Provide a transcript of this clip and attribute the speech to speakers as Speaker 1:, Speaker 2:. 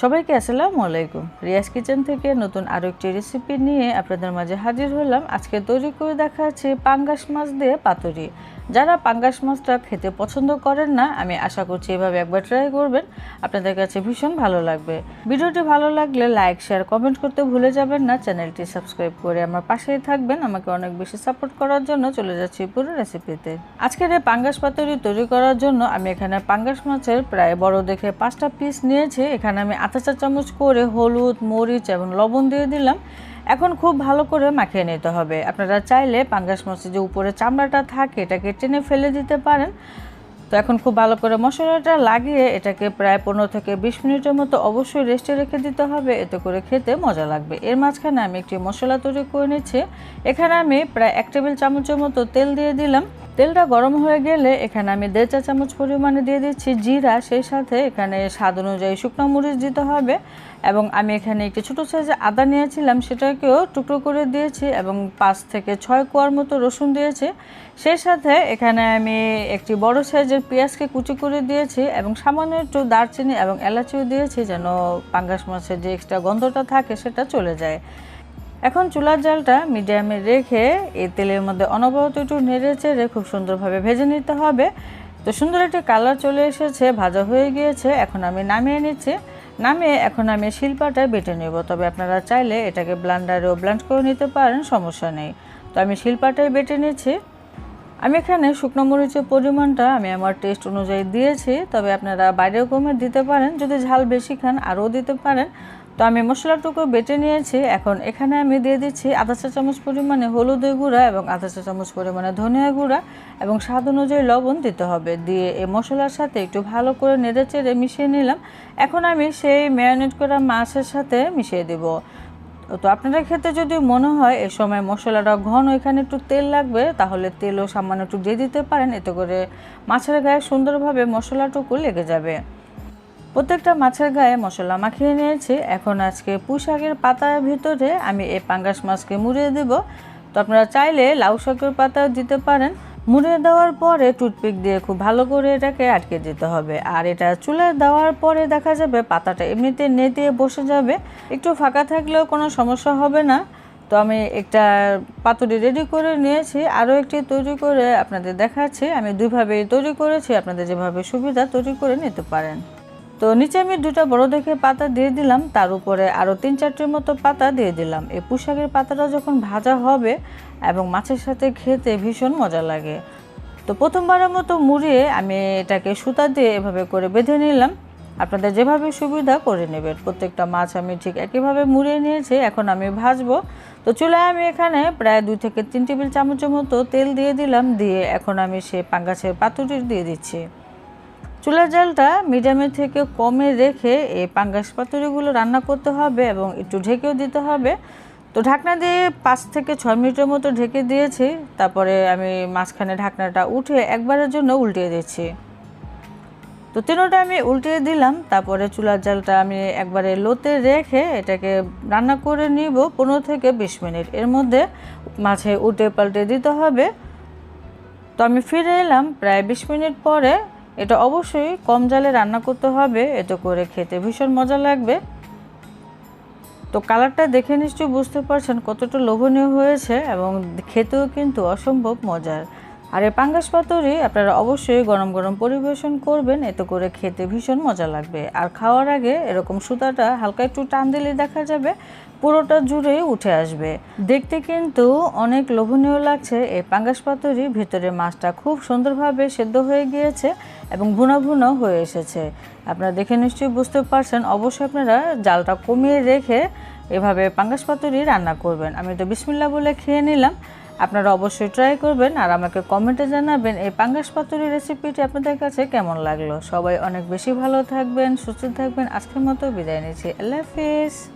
Speaker 1: সবাইকে আসসালামু আলাইকুম। রিয়াজ কিচেন থেকে নতুন আরও একটি রেসিপি নিয়ে আপনাদের মাঝে হাজির হলাম। আজকে তৈরি করে দেখা দেখাচ্ছি পাঙ্গাস মাছ দিয়ে পাতুরি। যারা পাঙ্গাস মাছটা খেতে পছন্দ করেন না, আমি আশা করছি এভাবে একবার ট্রাই করবেন। আপনাদের কাছে ভীষণ ভালো লাগবে। ভিডিওটি ভালো লাগলে লাইক শেয়ার কমেন্ট করতে ভুলে যাবেন না। চ্যানেলটি সাবস্ক্রাইব করে আমার পাশেই থাকবেন। আমাকে অনেক বেশি সাপোর্ট করার জন্য চলে যাচ্ছি পুরো রেসিপিতে আজকের এই পাঙ্গাস পাতুরি তৈরি করার জন্য আমি এখানে পাঙ্গাস মাছের প্রায় বড় দেখে পাঁচটা পিস নিয়েছি। এখানে আমি আধা চা চামচ করে হলুদ, মরিচ এবং লবণ দিয়ে দিলাম। এখন খুব ভালো করে মাখিয়ে নিতে হবে। আপনারা চাইলে পাঙ্গাস মাছের যে উপরে চামড়াটা থাকে, এটাকে টেনে ফেলে দিতে পারেন। তো এখন খুব ভালো করে মশলাটা লাগিয়ে এটাকে প্রায় পনেরো থেকে বিশ মিনিটের মতো অবশ্যই রেস্টে রেখে দিতে হবে। এতে করে খেতে মজা লাগবে। এর মাঝখানে আমি একটি মশলা তৈরি করে নিচ্ছি। এখানে আমি প্রায় এক টেবিল চামচের মতো তেল দিয়ে দিলাম। তেলটা গরম হয়ে গেলে এখানে আমি দেড় চা চামচ পরিমাণে দিয়ে দিচ্ছি জিরা, সেই সাথে এখানে স্বাদ অনুযায়ী শুকনো মরিচ দিতে হবে এবং আমি এখানে একটি ছোটো সাইজে আদা নিয়েছিলাম, সেটাকেও টুকরো করে দিয়েছি এবং পাঁচ থেকে ছয় কোয়ার মতো রসুন দিয়েছি। সেই সাথে এখানে আমি একটি বড় সাইজের পেঁয়াজকে কুচি করে দিয়েছি এবং সামান্য একটু দারচিনি এবং এলাচিও দিয়েছি যেন পাঙ্গাস মাছের যে এক্সট্রা গন্ধটা থাকে সেটা চলে যায়। এখন চুলার জালটা মিডিয়ামে রেখে এই তেলের মধ্যে অনবরত একটু নেড়ে চেড়ে খুব সুন্দরভাবে ভেজে নিতে হবে। তো সুন্দর একটি কালার চলে এসেছে, ভাজা হয়ে গিয়েছে। এখন আমি নামিয়ে নিচ্ছি। নামিয়ে এখন আমি শিল্পাটায় বেটে নেব। তবে আপনারা চাইলে এটাকে ব্লান্ডারেও ব্লান্ড করে নিতে পারেন, সমস্যা নেই। তো আমি শিল্পাটাই বেটে নিচ্ছি। আমি এখানে শুকনো মরিচের পরিমাণটা আমি আমার টেস্ট অনুযায়ী দিয়েছি। তবে আপনারা বাইরেও কমে দিতে পারেন। যদি ঝাল বেশি খান, আরও দিতে পারেন। তো আমি মশলাটুকু বেটে নিয়েছি। এখন এখানে আমি দিয়ে দিচ্ছি আধা চা চামচ পরিমাণে হলুদের গুঁড়া এবং আধা চা চামচ পরিমাণে ধনিয়া গুঁড়া এবং স্বাদ অনুযায়ী লবণ দিতে হবে। দিয়ে এই মশলার সাথে একটু ভালো করে নেড়ে চেড়ে মিশিয়ে নিলাম। এখন আমি সেই ম্যারিনেট করা মাছের সাথে মিশিয়ে দেবো। তো আপনাদের ক্ষেত্রে যদি মনে হয় এ সময় মশলাটা ঘন, এখানে একটু তেল লাগবে, তাহলে তেলও সামান্য একটু দিয়ে দিতে পারেন। এতে করে মাছের গায়ে সুন্দরভাবে মশলাটুকু লেগে যাবে। প্রত্যেকটা মাছের গায়ে মশলা মাখিয়ে নিয়েছি। এখন আজকে পুঁশাকের পাতার ভিতরে আমি এই পাঙ্গাস মাছকে মুড়িয়ে দেব। তো আপনারা চাইলে লাউ শাকের পাতাও দিতে পারেন। মুড়িয়ে দেওয়ার পরে টুথপিক দিয়ে খুব ভালো করে এটাকে আটকে দিতে হবে। আর এটা চুলে দেওয়ার পরে দেখা যাবে পাতাটা এমনিতে নেতিয়ে বসে যাবে। একটু ফাঁকা থাকলেও কোনো সমস্যা হবে না। তো আমি একটা পাতুরি রেডি করে নিয়েছি। আরও একটি তৈরি করে আপনাদের দেখাচ্ছি। আমি দুইভাবেই তৈরি করেছি। আপনাদের যেভাবে সুবিধা তৈরি করে নিতে পারেন। তো নিচে আমি দুটা বড় দেখে পাতা দিয়ে দিলাম, তার উপরে আরও তিন চারটির মতো পাতা দিয়ে দিলাম। এই পুশাকের পাতাটা যখন ভাজা হবে এবং মাছের সাথে খেতে ভীষণ মজা লাগে। তো প্রথমবারের মতো মুড়িয়ে আমি এটাকে সুতা দিয়ে এভাবে করে বেঁধে নিলাম। আপনাদের যেভাবে সুবিধা করে নেবেন। প্রত্যেকটা মাছ আমি ঠিক একইভাবে মুড়িয়ে নিয়েছি, এখন আমি ভাজবো। তো চুলায় আমি এখানে প্রায় দুই থেকে তিন টেবিল চামচের মতো তেল দিয়ে দিলাম, দিয়ে এখন আমি সে পাঙ্গাছের পাতুরি দিয়ে দিচ্ছি। চুলার জালটা মিডিয়ামের থেকে কমে রেখে এই পাঙ্গাস পাতুরিগুলো রান্না করতে হবে এবং একটু ঢেকেও দিতে হবে। তো ঢাকনা দিয়ে পাঁচ থেকে ছয় মিনিটের মতো ঢেকে দিয়েছি। তারপরে আমি মাঝখানে ঢাকনাটা উঠে একবারের জন্য উল্টিয়ে দিচ্ছি। তো তিনোটা আমি উল্টিয়ে দিলাম। তারপরে চুলার জালটা আমি একবারে লোতে রেখে এটাকে রান্না করে নিব পনেরো থেকে বিশ মিনিট। এর মধ্যে মাছে উল্টে পাল্টে দিতে হবে। তো আমি ফিরে এলাম প্রায় বিশ মিনিট পরে এটা অবশ্যই কম জালে রান্না করতে হবে, এতে করে খেতে ভীষণ মজা লাগবে। তো কালারটা দেখে নিশ্চয়ই বুঝতে পারছেন কতটা লোভনীয় হয়েছে এবং খেতেও কিন্তু অসম্ভব মজার। আর এই পাঙ্গাস পাতুরি আপনারা অবশ্যই গরম গরম পরিবেশন করবেন, এতে করে খেতে ভীষণ মজা লাগবে। আর খাওয়ার আগে এরকম সুতাটা হালকা একটু টান দিলে দেখা যাবে পুরোটা জুড়ে উঠে আসবে। দেখতে কিন্তু অনেক লোভনীয় লাগছে এই পাঙ্গাস পাতুরি, ভিতরে মাছটা খুব সুন্দরভাবে সেদ্ধ হয়ে গিয়েছে এবং ভুনা ভুনা হয়ে এসেছে। আপনারা দেখে নিশ্চয়ই বুঝতে পারছেন, অবশ্যই আপনারা জালটা কমিয়ে রেখে এভাবে পাঙ্গাস পাতুরি রান্না করবেন। আমি তো বিসমিল্লা বলে খেয়ে নিলাম। আপনারা অবশ্যই ট্রাই করবেন আর আমাকে কমেন্টে জানাবেন এই পাঙ্গাস পাতুরি রেসিপিটি আপনাদের কাছে কেমন লাগল? সবাই অনেক বেশি ভালো থাকবেন, সুস্থ থাকবেন। আজকের মতো বিদায় নিচ্ছি। আল্লাহ হাফিজ।